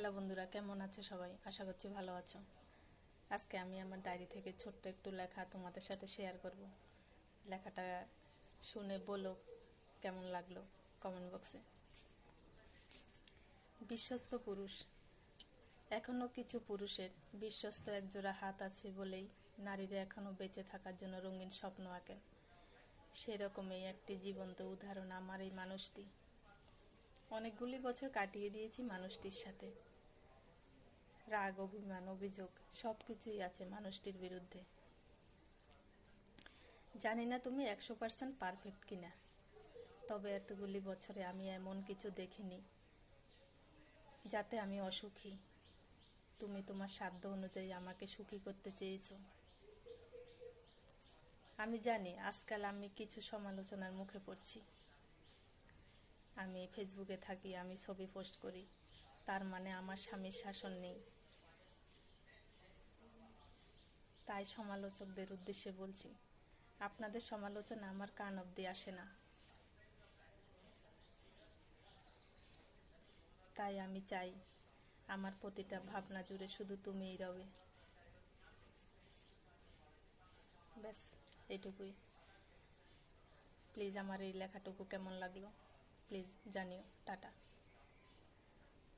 Hello বন্ধুরা, কেমন আছে সবাই? আশা করছি ভালো আছো। আজকে আমি আমার ডায়েরি থেকে ছোট্ট একটু লেখা তোমাদের সাথে শেয়ার করব। লেখাটা শুনে বলো, কেমন লাগল কমেন্ট বক্সে বিশ্বস্ত পুরুষ। এখনও কিছু পুরুষের বিশ্বস্ত একজোড়া হাত আছে বলেই নারীরা এখনও বেঁচে থাকার জন্য রঙিন স্বপ্ন আঁকেন। সেরকমই একটি জীবন্ত উদাহরণ আমার এই মানুষটি। অনেকগুলি বছর কাটিয়ে দিয়েছি মানুষটির সাথে। রাগ, অভিমান, অভিযোগ সব কিছুই আছে মানুষটির বিরুদ্ধে। জানি না তুমি একশো পার্সেন্ট পারফেক্ট কিনা, তবে এতগুলি বছরে আমি এমন কিছু দেখিনি যাতে আমি অসুখী। তুমি তোমার সাধ্য অনুযায়ী আমাকে সুখী করতে চেয়েছো। আমি জানি আজকাল আমি কিছু সমালোচনার মুখে পড়ছি। আমি ফেসবুকে থাকি, আমি ছবি পোস্ট করি, তার মানে আমার স্বামীর শাসন নেই। তাই সমালোচকদের উদ্দেশ্যে বলছি, আপনাদের সমালোচনা আমার কান অব্দি আসে না। তাই আমি চাই, আমার প্রতিটা ভাবনা জুড়ে শুধু তুমিই রবে। ব্যাস, এটুকুই। প্লিজ আমার এই লেখাটুকু কেমন লাগল, প্লিজ জানিও। টাটা।